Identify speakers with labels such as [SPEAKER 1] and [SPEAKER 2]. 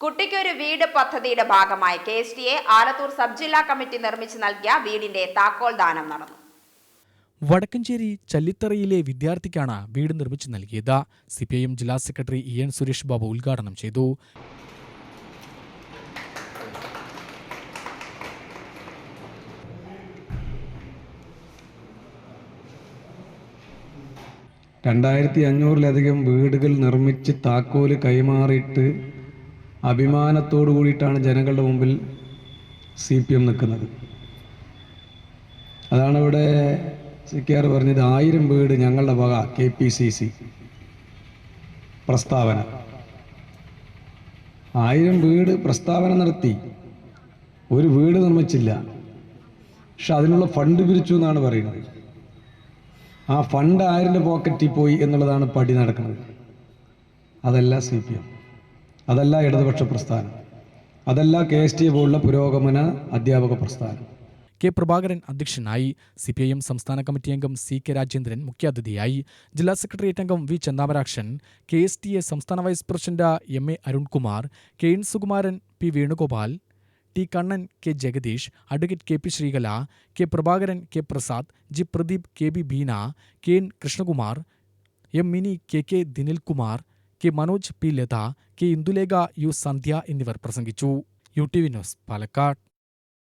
[SPEAKER 1] കുട്ടിക്കൊരു വീട് പദ്ധതിയുടെ ഭാഗമായി K S T A Alathur sub ജില്ലാ കമ്മിറ്റി നിർമ്മിച്ചു നൽകിയ വീടിന്റെ താക്കോൽ ദാനം നടന്നു.
[SPEAKER 2] വടക്കഞ്ചേരി ചല്ലിത്തറയിലെ വിദ്യാർത്ഥിക്കാണ് വീട് നിർമ്മിച്ചു നൽകിയത്. സി പി ഐ എം ജില്ലാ secretary E N Suresh Babu ഉദ്ഘാടനം ചെയ്തു.
[SPEAKER 3] രണ്ടായിരത്തി അഞ്ഞൂറിലധികം വീടുകൾ നിർമ്മിച്ച് താക്കോൽ കൈമാറിയിട്ട് അഭിമാനത്തോടു കൂടിയിട്ടാണ് ജനങ്ങളുടെ മുമ്പിൽ സി പി എം നിൽക്കുന്നത്. അതാണ് ഇവിടെ സി കെ ആർ പറഞ്ഞത് ആയിരം വീട് ഞങ്ങളുടെ വക കെ പി സി സി പ്രസ്താവന. ആയിരം വീട് പ്രസ്താവന നടത്തി. ഒരു വീട് നിർമ്മിച്ചില്ല. പക്ഷെ അതിനുള്ള ഫണ്ട് പിരിച്ചു എന്നാണ് പറയുന്നത്. ആ ഫണ്ട് ആരിന്റെ പോക്കറ്റിൽ പോയി എന്നുള്ളതാണ് പടി നടക്കുന്നത്. അതല്ല സി പി എം. അതല്ല ഇടതുപക്ഷ പ്രസ്ഥാനം. അതല്ല കെ എസ് ടി പോലുള്ള പുരോഗമന അധ്യാപക പ്രസ്ഥാനം.
[SPEAKER 2] കെ പ്രഭാകരൻ അധ്യക്ഷനായി സി പി ഐ എം സംസ്ഥാന കമ്മിറ്റി അംഗം സി കെ രാജേന്ദ്രൻ മുഖ്യാതിഥിയായി ജില്ലാ സെക്രട്ടേറിയറ്റ് അംഗം V Chandamarakshan K S T A സംസ്ഥാന vice president M A Arunkumar K N Sukumaran P Venugopal T Kannan K Jagadish advocate K P Sreekala K Prabhakaran K Prasad G Pradeep K B Beena K N Krishnakumar M Mini K K Dinilkumar K Manoj P Latha K Indulekha U Sandhya എന്നിവർ പ്രസംഗിച്ചു. U T V news Palakkad.